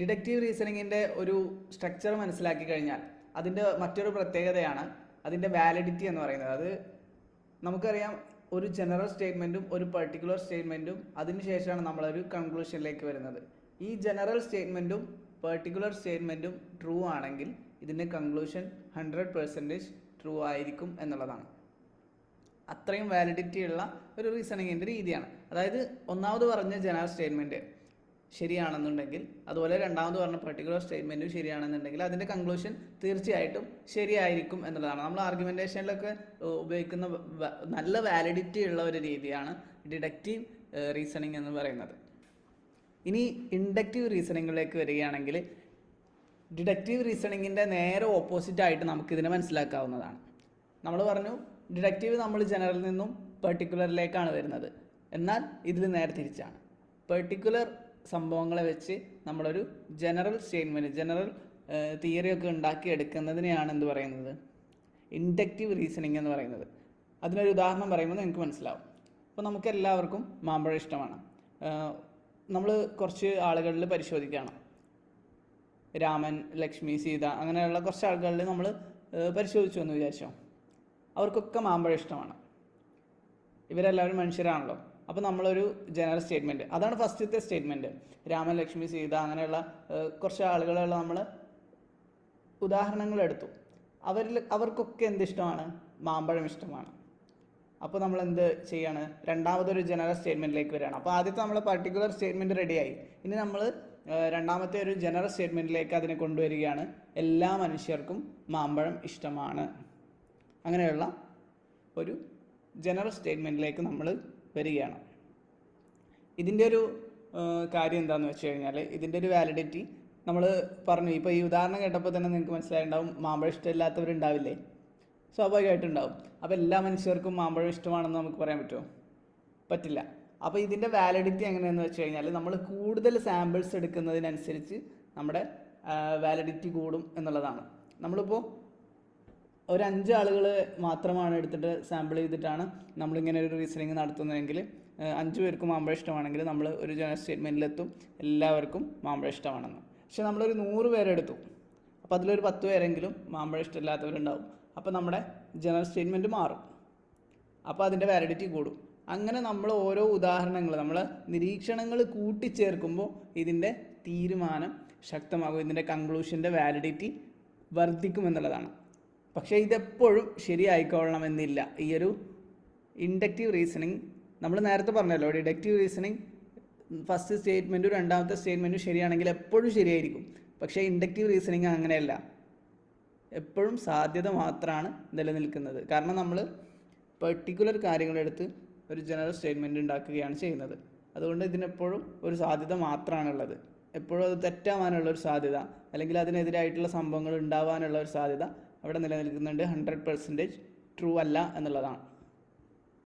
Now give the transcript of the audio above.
Deductive റീസണിങ്ങിന്റെ ഒരു structure മനസ്സിലാക്കി കഴിഞ്ഞാൽ അതിന്റെ മറ്റൊരു പ്രത്യേകതയാണ് അതിന്റെ വാലിഡിറ്റി എന്ന് പറയുന്നത്. അത് നമുക്കറിയാം ഒരു ജനറൽ സ്റ്റേറ്റ്മെന്റും ഒരു പർട്ടിക്കുലർ സ്റ്റേറ്റ്മെന്റും അതിനുശേഷമാണ് നമ്മളൊരു കൺക്ലൂഷനിലേക്ക് വരുന്നത്. ഈ ജനറൽ സ്റ്റേറ്റ്മെന്റും പെർട്ടിക്കുലർ സ്റ്റേറ്റ്മെന്റും ട്രൂ ആണെങ്കിൽ ഇതിന്റെ കൺക്ലൂഷൻ ഹൺഡ്രഡ് പെർസെന്റേജ് ട്രൂ ആയിരിക്കും എന്നുള്ളതാണ്. അത്രയും വാലിഡിറ്റി ഉള്ള ഒരു റീസണിങ്ങിന്റെ രീതിയാണ്. അതായത് ഒന്നാമത് പറഞ്ഞ ജനറൽ സ്റ്റേറ്റ്മെന്റ് ശരിയാണെന്നുണ്ടെങ്കിൽ അതുപോലെ രണ്ടാമത് പറഞ്ഞ പെർട്ടിക്കുലർ സ്റ്റേറ്റ്മെന്റും ശരിയാണെന്നുണ്ടെങ്കിൽ അതിന്റെ കൺക്ലൂഷൻ തീർച്ചയായിട്ടും ശരിയായിരിക്കും എന്നുള്ളതാണ്. നമ്മൾ ആർഗ്യുമെന്റേഷനിലൊക്കെ ഉപയോഗിക്കുന്ന നല്ല വാലിഡിറ്റി ഉള്ള ഒരു രീതിയാണ് ഡിഡക്റ്റീവ് റീസണിങ് എന്ന് പറയുന്നത്. ഇനി ഇൻഡക്റ്റീവ് റീസണിങ്ങിലേക്ക് വരികയാണെങ്കിൽ ഡിഡക്റ്റീവ് റീസണിങ്ങിന്റെ നേരെ ഓപ്പോസിറ്റ് ആയിട്ട് നമുക്കിതിനെ മനസ്സിലാക്കാവുന്നതാണ്. നമ്മൾ പറഞ്ഞു ഡിഡക്റ്റീവ് നമ്മൾ ജനറലിൽ നിന്നും പെർട്ടിക്കുലറിലേക്കാണ് വരുന്നത്. എന്നാൽ ഇതിൽ നേരെ തിരിച്ചാണ്. പെർട്ടിക്കുലർ സംഭവങ്ങളെ വെച്ച് നമ്മളൊരു ജനറൽ സ്റ്റേറ്റ്മെന്റ് ജനറൽ തിയറി ഒക്കെ ഉണ്ടാക്കി എടുക്കുന്നതിനെയാണ് എന്ത് പറയുന്നത്? ഇൻഡക്റ്റീവ് റീസണിങ് എന്ന് പറയുന്നത്. അതിനൊരു ഉദാഹരണം പറയുമ്പോൾ നിങ്ങൾക്ക് മനസ്സിലാവും. അപ്പോൾ നമുക്ക് എല്ലാവർക്കും മാമ്പഴം ഇഷ്ടമാണ്. നമ്മൾ കുറച്ച് ആളുകളിൽ പരിശോധിക്കുകയാണ് രാമൻ ലക്ഷ്മി സീത അങ്ങനെയുള്ള കുറച്ച് ആളുകളിൽ നമ്മൾ പരിശോധിച്ചു എന്ന് വിചാരിച്ചോ? അവർക്കൊക്കെ മാമ്പഴം ഇഷ്ടമാണ്. ഇവരെല്ലാവരും മനുഷ്യരാണല്ലോ. അപ്പോൾ നമ്മളൊരു ജനറൽ സ്റ്റേറ്റ്മെന്റ് അതാണ് ഫസ്റ്റത്തെ സ്റ്റേറ്റ്മെന്റ് രാമൻ ലക്ഷ്മി സീത അങ്ങനെയുള്ള കുറച്ച് ആളുകളുള്ള നമ്മൾ ഉദാഹരണങ്ങൾ എടുത്തു അവരിൽ അവർക്കൊക്കെ എന്ത് ഇഷ്ടമാണ്? മാമ്പഴം ഇഷ്ടമാണ്. അപ്പോൾ നമ്മൾ എന്ത് ചെയ്യാണ്? രണ്ടാമതൊരു ജനറൽ സ്റ്റേറ്റ്മെന്റിലേക്ക് വരികയാണ്. അപ്പോൾ ആദ്യത്തെ നമ്മൾ പർട്ടിക്കുലർ സ്റ്റേറ്റ്മെന്റ് റെഡിയായി ഇനി നമ്മൾ രണ്ടാമത്തെ ഒരു ജനറൽ സ്റ്റേറ്റ്മെന്റിലേക്ക് അതിനെ കൊണ്ടുവരികയാണ്. എല്ലാ മനുഷ്യർക്കും മാമ്പഴം ഇഷ്ടമാണ്. അങ്ങനെയുള്ള ഒരു ജനറൽ സ്റ്റേറ്റ്മെന്റിലേക്ക് നമ്മൾ വരികയാണ്. ഇതിന്റെ ഒരു കാര്യം എന്താണെന്ന് വെച്ച് കഴിഞ്ഞാൽ ഇതിന്റെ ഒരു വാലിഡിറ്റി നമ്മൾ പറഞ്ഞു. ഇപ്പോൾ ഈ ഉദാഹരണം കേട്ടപ്പോൾ തന്നെ നിങ്ങൾക്ക് മനസ്സിലായിട്ടുണ്ടാവും മാമ്പഴം ഇഷ്ടമില്ലാത്തവരുണ്ടാവില്ലേ? സ്വാഭാവികമായിട്ടുണ്ടാവും. അപ്പോൾ എല്ലാ മനുഷ്യർക്കും മാമ്പഴം ഇഷ്ടമാണെന്ന് നമുക്ക് പറയാൻ പറ്റുമോ പറ്റില്ല. അപ്പോൾ ഇതിന്റെ വാലിഡിറ്റി എങ്ങനെയാണെന്ന് വെച്ച് കഴിഞ്ഞാൽ നമ്മൾ കൂടുതൽ സാമ്പിൾസ് എടുക്കുന്നതിനനുസരിച്ച് നമ്മുടെ വാലിഡിറ്റി കൂടും എന്നുള്ളതാണ്. നമ്മളിപ്പോൾ ഒരു അഞ്ച് ആളുകൾ മാത്രമാണ് എടുത്തിട്ട് സാമ്പിൾ ചെയ്തിട്ടാണ് നമ്മളിങ്ങനെ ഒരു റീസണിങ് നടത്തുന്നതെങ്കിൽ അഞ്ച് പേർക്ക് മാമ്പഴം ഇഷ്ടമാണെങ്കിൽ നമ്മൾ ഒരു ജനറൽ സ്റ്റേറ്റ്മെന്റിലെത്തും എല്ലാവർക്കും മാമ്പഴം ഇഷ്ടമാണെന്ന്. പക്ഷെ നമ്മളൊരു നൂറ് പേരെടുത്തു അപ്പോൾ അതിലൊരു പത്ത് പേരെങ്കിലും മാമ്പഴം ഇഷ്ടമില്ലാത്തവരുണ്ടാവും. അപ്പോൾ നമ്മുടെ ജനറൽ സ്റ്റേറ്റ്മെന്റ് മാറും. അപ്പോൾ അതിന്റെ വാലിഡിറ്റി കൂടും. അങ്ങനെ നമ്മൾ ഓരോ ഉദാഹരണങ്ങൾ നമ്മൾ നിരീക്ഷണങ്ങൾ കൂട്ടിച്ചേർക്കുമ്പോൾ ഇതിന്റെ തീരുമാനം ശക്തമാകും ഇതിന്റെ കൺക്ലൂഷന്റെ വാലിഡിറ്റി വർദ്ധിക്കുമെന്നുള്ളതാണ് പക്ഷേ ഇതെപ്പോഴും ശരിയായിക്കൊള്ളണമെന്നില്ല. ഈ ഒരു ഇൻഡക്റ്റീവ് റീസണിങ് നമ്മൾ നേരത്തെ പറഞ്ഞല്ലോ ഡിഡക്റ്റീവ് റീസണിങ് ഫസ്റ്റ് സ്റ്റേറ്റ്മെന്റും രണ്ടാമത്തെ സ്റ്റേറ്റ്മെന്റും ശരിയാണെങ്കിൽ എപ്പോഴും ശരിയായിരിക്കും. പക്ഷേ ഇൻഡക്റ്റീവ് റീസണിങ് അങ്ങനെയല്ല. എപ്പോഴും സാധ്യത മാത്രമാണ് നിലനിൽക്കുന്നത്. കാരണം നമ്മൾ പെർട്ടിക്കുലർ കാര്യങ്ങളെടുത്ത് ഒരു ജനറൽ സ്റ്റേറ്റ്മെന്റ് ഉണ്ടാക്കുകയാണ് ചെയ്യുന്നത്. അതുകൊണ്ട് ഇതിനെപ്പോഴും ഒരു സാധ്യത മാത്രമാണുള്ളത്. എപ്പോഴും അത് തെറ്റാവാനുള്ള ഒരു സാധ്യത അല്ലെങ്കിൽ അതിനെതിരായിട്ടുള്ള സംഭവങ്ങൾ ഉണ്ടാവാനുള്ള ഒരു സാധ്യത അവിടെ നിലനിൽക്കുന്നുണ്ട്. ഹൺഡ്രഡ് പെർസെന്റേജ് ട്രൂ അല്ല എന്നുള്ളതാണ്.